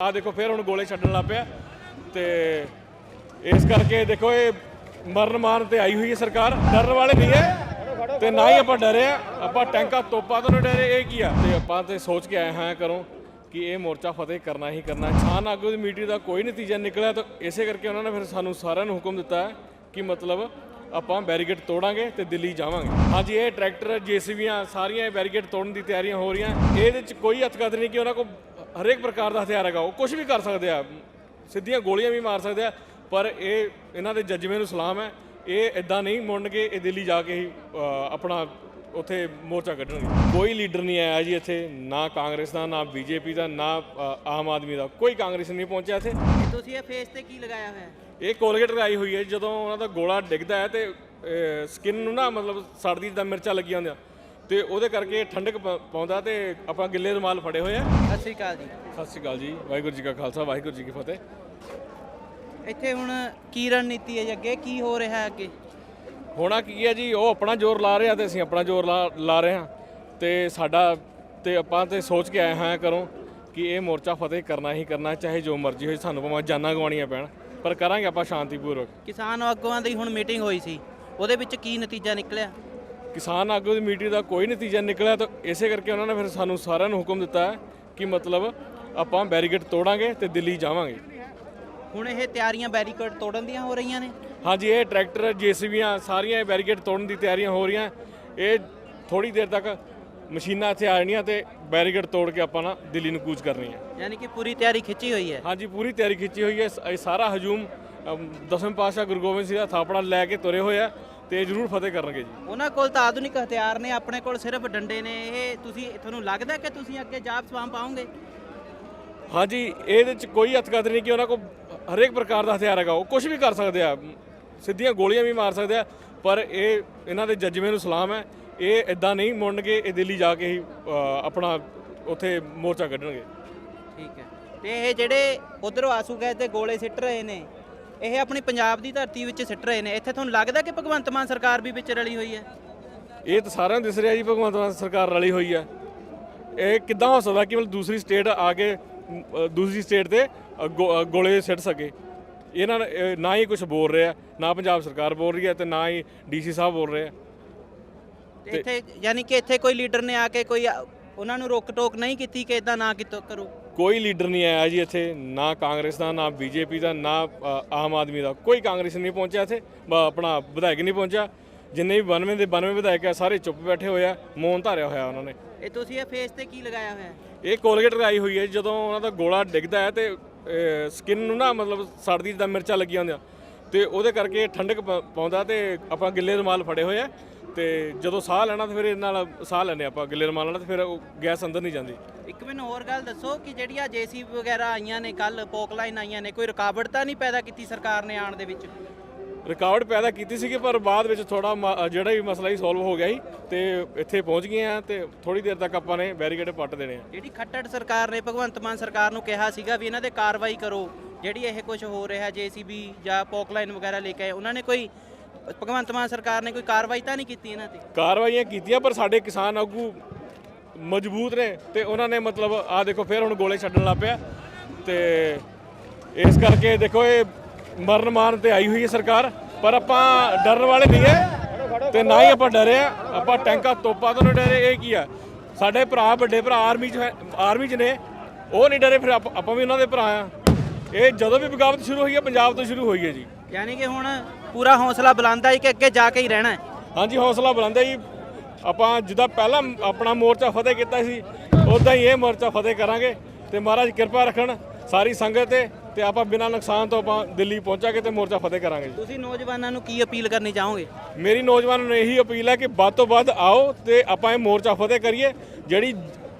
ਆ ਦੇਖੋ, ਫਿਰ ਹੁਣ ਗੋਲੇ ਛੱਡਣ ਲੱਗ ਪਿਆ ਤੇ ਇਸ ਕਰਕੇ ਦੇਖੋ, ਇਹ ਮਰਨ ਮਾਰਨ ਤੇ ਆਈ ਹੋਈ ਹੈ ਸਰਕਾਰ। ਡਰਨ ਵਾਲੇ ਨਹੀਂ ਹੈ ਤੇ ਨਾ ਹੀ ਆਪਾਂ ਡਰੇ ਆ। ਆਪਾਂ ਟੈਂਕਾਂ ਤੋਪਾ ਤੋਂ ਨਹੀਂ ਡਰੇ, ਇਹ ਕੀ ਆ? ਤੇ ਆਪਾਂ ਤੇ ਸੋਚ ਕੇ ਆਏ ਹਾਂ ਕਰੋ ਕਿ ਇਹ ਮੋਰਚਾ ਫਤਿਹ ਕਰਨਾ ਹੀ ਕਰਨਾ। ਕਿਸਾਨ ਆਗੂ ਦੀ ਮੀਟਿੰਗ ਦਾ ਕੋਈ ਨਤੀਜਾ ਨਿਕਲਿਆ ਤਾਂ ਇਸੇ ਕਰਕੇ ਉਹਨਾਂ ਨੇ ਫਿਰ ਸਾਨੂੰ ਸਾਰਿਆਂ ਨੂੰ ਹੁਕਮ ਦਿੱਤਾ ਹੈ ਕਿ ਮਤਲਬ ਆਪਾਂ ਬੈਰੀਕੇਡ ਤੋੜਾਂਗੇ ਤੇ ਦਿੱਲੀ ਜਾਵਾਂਗੇ। ਹਾਂਜੀ, ਇਹ ਟਰੈਕਟਰ, ਜੀਸੀਬੀਆਂ ਸਾਰੀਆਂ ਇਹ ਬੈਰੀਕੇਡ ਤੋੜਨ ਦੀ ਤਿਆਰੀਆਂ ਹੋ ਰਹੀਆਂ। ਇਹਦੇ ਚ ਕੋਈ ਹੱਥਕਤ ਨਹੀਂ ਕਿ ਉਹਨਾਂ ਕੋਲ ਹਰੇਕ ਪ੍ਰਕਾਰ ਦਾ ਹਥਿਆਰ ਹੈਗਾ ਉਹ ਕੁਝ ਵੀ ਕਰ ਸਕਦੇ ਆ। ਸਿੱਧੀਆਂ ਗੋਲੀਆਂ ਵੀ ਮਾਰ ਸਕਦੇ ਆ ਪਰ ਇਹ ਇਹਨਾਂ ਦੇ ਜੱਜਮੇ ਨੂੰ ਸਲਾਮ ਹੈ। ਇਹ ਇਦਾਂ ਨਹੀਂ ਮੁੜਨਗੇ ਇਹ ਦਿੱਲੀ ਜਾ ਕੇ ਹੀ ਆਪਣਾ ਉੱਥੇ ਮੋਰਚਾ ਕੱਢਣਗੇ। ਕੋਈ ਲੀਡਰ ਨਹੀਂ ਆਇਆ ਜੀ ਇੱਥੇ ਨਾ ਕਾਂਗਰਸ ਦਾ ਨਾ ਬੀਜੇਪੀ ਦਾ ਨਾ ਆਮ ਆਦਮੀ ਦਾ। ਕੋਈ ਕਾਂਗਰਸ ਨਹੀਂ ਪਹੁੰਚਿਆ ਇੱਥੇ। ਤੁਸੀਂ ਇਹ ਫੇਸ ਤੇ ਕੀ ਲਗਾਇਆ ਹੋਇਆ? ਹੈ ਇਹ ਕੋਲਗੇਟ ਲਗਾਈ ਹੋਈ ਹੈ ਜਦੋਂ ਉਹਨਾਂ ਦਾ ਗੋਲਾ ਡਿੱਗਦਾ ਹੈ ਤੇ ਸਕਿਨ ਨੂੰ ਨਾ ਮਤਲਬ ਸੜਦੀ ਜਿੱਦਾਂ ਮਿਰਚਾਂ ਲੱਗੀਆਂ ਹੁੰਦੀਆਂ। ਤੇ ਉਹਦੇ ਕਰਕੇ ਠੰਡਕ ਪ- ਪਾਉਂਦਾ ਤੇ ਆਪਾਂ ਗਿੱਲੇ ਰੁਮਾਲ ਫੜੇ ਹੋਏ ਆ। ਸਤਿ ਸ੍ਰੀ ਅਕਾਲ ਜੀ। ਸਤਿ ਸ਼੍ਰੀ ਅਕਾਲ ਜੀ ਵਾਹਿਗੁਰੂ ਜੀ ਕਾ ਖਾਲਸਾ ਵਾਹਿਗੁਰੂ ਜੀ ਕੀ ਫਤਿਹ। ਇੱਥੇ ਹੁਣ ਕੀ ਰਣਨੀਤੀ ਹੈ ਜੀ ਅੱਗੇ? ਕੀ ਹੋ ਰਿਹਾ ਹੈ ਅੱਗੇ? ਹੋਣਾ ਕੀ ਹੈ ਜੀ ਉਹ ਆਪਣਾ ਜ਼ੋਰ ਲਾ ਰਿਹਾ ਤੇ ਅਸੀਂ ਆਪਣਾ ਜ਼ੋਰ ਲਾ ਲਾ ਰਹੇ ਹਾਂ। ਤੇ ਸਾਡਾ ਤੇ ਆਪਾਂ ਤੇ ਸੋਚ ਕੇ ਆਏ ਹਾਂ ਕਰੋ ਕਿ ਇਹ ਮੋਰਚਾ ਫਤਿਹ ਕਰਨਾ ਹੀ ਕਰਨਾ ਚਾਹੇ ਜੋ ਮਰਜ਼ੀ ਹੋਏ ਸਾਨੂੰ ਭਾਵੇਂ ਜਾਨਾਂ ਗਵਾਉਣੀਆਂ ਪੈਣ। ਪਰ ਕਰਾਂਗੇ ਆਪਾਂ ਸ਼ਾਂਤੀਪੂਰਵਕ। ਕਿਸਾਨ ਆਗੂਆਂ ਦੀ ਹੁਣ ਮੀਟਿੰਗ ਹੋਈ ਸੀ। ਉਹਦੇ ਵਿੱਚ ਕੀ ਨਤੀਜਾ ਨਿਕਲਿਆ? ਕਿਸਾਨ ਆਗੂ ਦੀ ਮੀਟਿੰਗ ਦਾ ਕੋਈ ਨਤੀਜਾ ਨਿਕਲਿਆ ਤਾਂ ਇਸੇ ਕਰਕੇ ਉਹਨਾਂ ਨੇ ਫਿਰ ਸਾਨੂੰ ਸਾਰਿਆਂ ਨੂੰ ਹੁਕਮ ਦਿੱਤਾ ਹੈ ਕਿ ਮਤਲਬ ਆਪਾਂ ਬੈਰੀਕੇਡ ਤੋੜਾਂਗੇ ਤੇ ਦਿੱਲੀ ਜਾਵਾਂਗੇ। ਹੁਣ ਇਹ ਤਿਆਰੀਆਂ ਬੈਰੀਕੇਡ ਤੋੜਨ ਦੀਆਂ ਹੋ ਰਹੀਆਂ ਨੇ? ਹਾਂਜੀ ਇਹ ਟਰੈਕਟਰ ਜੀਸੀਬੀਆਂ ਸਾਰੀਆਂ ਇਹ ਬੈਰੀਕੇਡ ਤੋੜਨ ਦੀ ਤਿਆਰੀਆਂ ਹੋ ਰਹੀਆਂ। ਇਹ ਥੋੜੀ ਦੇਰ ਤੱਕ ਮਸ਼ੀਨਾਂ ਇੱਥੇ ਆ ਜਾਣੀਆਂ ਤੇ ਬੈਰੀਕੇਡ ਤੋੜ ਕੇ ਆਪਾਂ ਨਾ ਦਿੱਲੀ ਨੂੰ ਕੂਚ ਕਰਨੀ ਹੈ। ਯਾਨੀ ਕਿ ਪੂਰੀ ਤਿਆਰੀ ਖਿੱਚੀ ਹੋਈ ਹੈ? ਹਾਂਜੀ ਪੂਰੀ ਤਿਆਰੀ ਖਿੱਚੀ ਹੋਈ ਹੈ। ਇਹ ਸਾਰਾ ਹਜੂਮ ਦਸਵੇਂ ਪਾਤਸ਼ਾਹ ਗੁਰੂ ਗੋਬਿੰਦ ਸਿੰਘ ਦਾ ਥਾਪੜਾ ਲੈ ਕੇ ਤੁਰੇ ਹੋਏ ਆ। ਤੇ ਜ਼ਰੂਰ ਫਤਿਹ ਕਰਨਗੇ ਜੀ। ਉਹਨਾਂ ਕੋਲ ਤਾਂ ਆਧੁਨਿਕ ਹਥਿਆਰ ਨੇ ਆਪਣੇ ਕੋਲ ਸਿਰਫ ਡੰਡੇ ਨੇ। ਇਹ ਤੁਸੀਂ ਤੁਹਾਨੂੰ ਲੱਗਦਾ ਕਿ ਤੁਸੀਂ ਅੱਗੇ ਜਾਬ ਸਵਾਮ ਪਾਓਗੇ? ਹਾਂਜੀ ਇਹਦੇ ਚ ਕੋਈ ਹੱਥਕਤ ਨਹੀਂ ਕਿ ਉਹਨਾਂ ਕੋਲ ਹਰੇਕ ਪ੍ਰਕਾਰ ਦਾ ਹਥਿਆਰ ਹੈਗਾ। ਉਹ ਕੁਝ ਵੀ ਕਰ ਸਕਦੇ ਆ। ਸਿੱਧੀਆਂ ਗੋਲੀਆਂ ਵੀ ਮਾਰ ਸਕਦੇ ਆ ਪਰ ਇਹ ਇਹਨਾਂ ਦੇ ਜੱਜਮੇ ਨੂੰ ਸਲਾਮ ਹੈ। ਇਹ ਇਦਾਂ ਨਹੀਂ ਮੁੜਨਗੇ ਇਹ ਦਿੱਲੀ ਜਾ ਕੇ ਹੀ ਅ, ਆਪਣਾ ਉੱਥੇ ਮੋਰਚਾ ਕੱਢਣਗੇ। ਠੀਕ ਹੈ। ਤੇ ਇਹ ਜਿਹੜੇ ਉਧਰੋਂ ਆਸੂ ਗਏ ਤੇ ਗੋਲੇ ਸਿੱਟ ਰਹੇ ਨੇ ਇਹ ਆਪਣੀ ਪੰਜਾਬ ਦੀ ਧਰਤੀ ਵਿੱਚ ਸਿੱਟ ਰਹੇ ਨੇ। ਇੱਥੇ ਤੁਹਾਨੂੰ ਲੱਗਦਾ ਕਿ ਭਗਵੰਤ ਮਾਨ ਸਰਕਾਰ ਵੀ ਵਿੱਚ ਰਲੀ ਹੋਈ ਹੈ? ਇਹ ਤਾਂ ਸਾਰਿਆਂ ਨੂੰ ਦਿਸ ਰਿਹਾ ਜੀ ਭਗਵੰਤ ਮਾਨ ਸਰਕਾਰ ਰਲੀ ਹੋਈ ਹੈ। ਇਹ ਕਿੱਦਾਂ ਹੋ ਸਕਦਾ ਕਿ ਮਤਲਬ ਦੂਸਰੀ ਸਟੇਟ ਆ ਕੇ ਦੂਸਰੀ ਸਟੇਟ ਤੇ ਗੋਲੇ ਸਿੱਟ ਸਕੇ? ਇਹਨਾਂ ਨੇ ਹੀ ਕੁਝ ਬੋਲ ਰਿਹਾ ਨਾ ਪੰਜਾਬ ਸਰਕਾਰ ਬੋਲ ਰਹੀ ਹੈ ਤੇ ਨਾ ਹੀ ਡੀਸੀ ਸਾਹਿਬ ਬੋਲ ਰਹੇ ਆ। ਇੱਥੇ ਯਾਨੀ ਕਿ ਇੱਥੇ ਕੋਈ ਲੀਡਰ ਨੇ ਆ ਕੇ ਕੋਈ ਉਹਨਾਂ ਨੂੰ ਰੋਕ ਟੋਕ ਨਹੀਂ ਕੀਤੀ ਕਿ ਇਦਾਂ ਨਾ ਕਿਤੋਂ ਕਰੋ? ਕੋਈ ਲੀਡਰ ਨਹੀਂ ਆਇਆ ਜੀ ਇੱਥੇ ਨਾ ਕਾਂਗਰਸ ਦਾ ਨਾ ਬੀਜੇਪੀ ਦਾ ਨਾ ਆਮ ਆਦਮੀ ਦਾ। ਕੋਈ ਕਾਂਗਰਸ ਨਹੀਂ ਪਹੁੰਚਿਆ ਇੱਥੇ ਆਪਣਾ ਵਿਧਾਇਕ ਨਹੀਂ ਪਹੁੰਚਿਆ। ਜਿੰਨੇ ਵੀ 92 ਦੇ 92 ਵਿਧਾਇਕ ਆ ਸਾਰੇ ਚੁੱਪ ਬੈਠੇ ਹੋਏ ਆ ਮੌਨ ਧਾਰਿਆ ਹੋਇਆ ਉਹਨਾਂ ਨੇ। ਇਹ ਤੁਸੀਂ ਇਹ ਫੇਸ ਤੇ ਕੀ ਲਗਾਇਆ ਹੋਇਆ? ਇਹ ਕੋਲਗੇਟ ਲਗਾਈ ਹੋਈ ਹੈ ਜਦੋਂ ਉਹਨਾਂ ਦਾ ਗੋਲਾ ਡਿੱਗਦਾ ਹੈ ਤੇ ਸਕਿਨ ਨੂੰ ਨਾ ਮਤਲਬ ਸੜਦੀ ਜਿੱਦਾਂ ਮਿਰਚਾਂ ਲੱਗੀਆਂ ਹੁੰਦੀਆਂ। ਤੇ ਉਹਦੇ ਕਰਕੇ ਠੰਡਕ ਪਾਉਂਦਾ ਤੇ ਆਪਾਂ ਗਿੱਲੇ ਰੁਮਾਲ ਫੜੇ ਹੋਏ ਆ। ਤੇ ਜਦੋਂ ਸਾਹ ਲੈਣਾ ਤੇ ਫਿਰ ਇਹਦੇ ਨਾਲ ਸਾਹ ਲੈਂਦੇ ਆਪਾਂ ਗਿੱਲੇ ਰੁਮਾਲ ਨਾਲ ਤੇ ਫਿਰ ਉਹ ਗੈਸ ਅੰਦਰ ਨਹੀਂ ਜਾਂਦੀ। ਇੱਕ ਮੈਨੂੰ ਹੋਰ ਗੱਲ ਦੱਸੋ ਕਿ ਜਿਹੜੀ ਆ ਜੇਸੀਬੀ ਵਗੈਰਾ ਆਈਆਂ ਨੇ ਕੱਲ ਪੋਕਲਾਈਨ ਆਈਆਂ ਨੇ ਕੋਈ ਰੁਕਾਵਟ ਤਾਂ ਨਹੀਂ ਪੈਦਾ ਕੀਤੀ ਸਰਕਾਰ ਨੇ ਆਉਣ ਦੇ ਵਿੱਚ? ਰਿਕਾਰਡ ਪੈਦਾ ਕੀਤੀ ਸੀਗੀ ਪਰ ਬਾਅਦ ਵਿੱਚ ਥੋੜਾ ਜਿਹੜਾ ਵੀ ਮਸਲਾ ਹੀ ਸੋਲਵ ਹੋ ਗਿਆ ਸੀ ਤੇ ਇੱਥੇ ਪਹੁੰਚ ਗਏ ਆ ਤੇ ਥੋੜੀ ਦੇਰ ਤੱਕ ਆਪਾਂ ਨੇ ਬੈਰੀਕੇਡ ਪੱਟ ਦੇਣੇ ਆ। ਜਿਹੜੀ ਖੱਟੜ ਸਰਕਾਰ ਨੇ ਭਗਵੰਤ ਮਾਨ ਸਰਕਾਰ ਨੂੰ ਕਿਹਾ ਸੀਗਾ ਵੀ ਇਹਨਾਂ ਤੇ ਕਾਰਵਾਈ ਕਰੋ ਜਿਹੜੀ ਇਹ ਕੁਝ ਹੋ ਰਿਹਾ ਜੇਸੀਬੀ ਜਾਂ ਪੋਕਲਾਈਨ ਵਗੈਰਾ ਲੈ ਕੇ ਆਏ ਉਹਨਾਂ ਨੇ ਕੋਈ ਭਗਵੰਤ ਮਾਨ ਸਰਕਾਰ ਨੇ ਕੋਈ ਕਾਰਵਾਈ ਤਾਂ ਨਹੀਂ ਕੀਤੀ ਇਹਨਾਂ ਤੇ? ਕਾਰਵਾਈਆਂ ਕੀਤੀਆਂ ਪਰ ਸਾਡੇ ਕਿਸਾਨ ਆਗੂ ਮਜ਼ਬੂਤ ਨੇ ਤੇ ਉਹਨਾਂ ਨੇ ਮਤਲਬ ਆ ਦੇਖੋ ਫਿਰ ਹੁਣ ਗੋਲੇ ਛੱਡਣ ਲੱਗ ਪਿਆ। ਤੇ ਇਸ ਕਰਕੇ ਦੇਖੋ ਇਹ ਮਰਨ ਮਾਰਨ ਤੇ ਆਈ ਹੋਈ ਹੈ ਸਰਕਾਰ ਪਰ ਆਪਾਂ ਡਰਨ ਵਾਲੇ ਨਹੀਂ ਹੈ ਤੇ ਨਾ ਹੀ ਆਪਾਂ ਡਰੇ ਆ ਆਪਾਂ ਟੈਂਕਾਂ ਤੋਪਾਂ ਤੋਂ ਨਹੀਂ ਡਰੇ ਇਹ ਕੀ ਆ? ਸਾਡੇ ਭਰਾ ਵੱਡੇ ਭਰਾ ਆਰਮੀ 'ਚ ਹੈ- ਆਰਮੀ 'ਚ ਨੇ ਉਹ ਨਹੀਂ ਡਰੇ ਫਿਰ ਆਪ- ਆਪਾਂ ਵੀ ਉਹਨਾਂ ਦੇ ਭਰਾ ਆ ਇਹ ਜਦੋਂ ਵੀ ਬਗਾਵਤ ਸ਼ੁਰੂ ਹੋਈ ਹੈ ਪੰਜਾਬ ਤੋਂ ਸ਼ੁਰੂ ਹੋਈ ਹੈ ਜੀ। ਯਾਨੀ ਕਿ ਹੁਣ ਪੂਰਾ ਹੌਸਲਾ ਬੁਲੰਦ ਹੈ ਕਿ ਅੱਗੇ ਜਾ ਕੇ ਹੀ ਰਹਿਣਾ ਹੈ। ਹਾਂਜੀ ਹੌਸਲਾ ਬੁਲੰਦ ਹੈ ਜੀ। ਆਪਾਂ ਜਿੱਦਾਂ ਪਹਿਲਾਂ ਆਪਣਾ ਮੋਰਚਾ ਫਤਿਹ ਕੀਤਾ ਸੀ ਉਦਾਂ ਹੀ ਇਹ ਮੋਰਚਾ ਫਤਿਹ ਕਰਾਂਗੇ ਤੇ ਮਹਾਰਾਜ ਕਿਰਪਾ ਰੱਖਣ ਸਾਰੀ ਸੰਗਤ ਤੇ ਤੇ ਆਪਾਂ ਬਿਨਾਂ ਨੁਕਸਾਨ ਤੋਂ ਆਪਾਂ ਦਿੱਲੀ ਪਹੁੰਚਾਂਗੇ ਤੇ ਮੋਰਚਾ ਫਤਿਹ ਕਰਾਂਗੇ ਜੀ। ਤੁਸੀਂ ਨੌਜਵਾਨਾਂ ਨੂੰ ਕੀ ਅਪੀਲ ਕਰਨੀ ਚਾਹੋਗੇ? ਮੇਰੀ ਨੌਜਵਾਨਾਂ ਨੂੰ ਇਹੀ ਅਪੀਲ ਹੈ ਕਿ ਵੱਧ ਤੋਂ ਵੱਧ ਆਓ ਤੇ ਆਪਾਂ ਇਹ ਮੋਰਚਾ ਫਤਿਹ ਕਰੀਏ। ਜਿਹੜੀ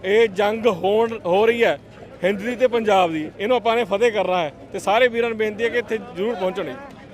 ਇਹ ਜੰਗ ਹੋਣ ਹੋ ਰਹੀ ਹੈ ਹਿੰਦ ਦੀ ਤੇ ਪੰਜਾਬ ਦੀ ਇਹਨੂੰ ਆਪਾਂ ਨੇ ਫਤਿਹ ਕਰਨਾ ਹੈ ਤੇ ਸਾਰੇ ਵੀਰਾਂ ਨੂੰ ਬੇਨਤੀ ਹੈ ਕਿ ਇੱਥੇ ਜ਼ਰੂਰ ਪਹੁੰਚਣ ਜੀ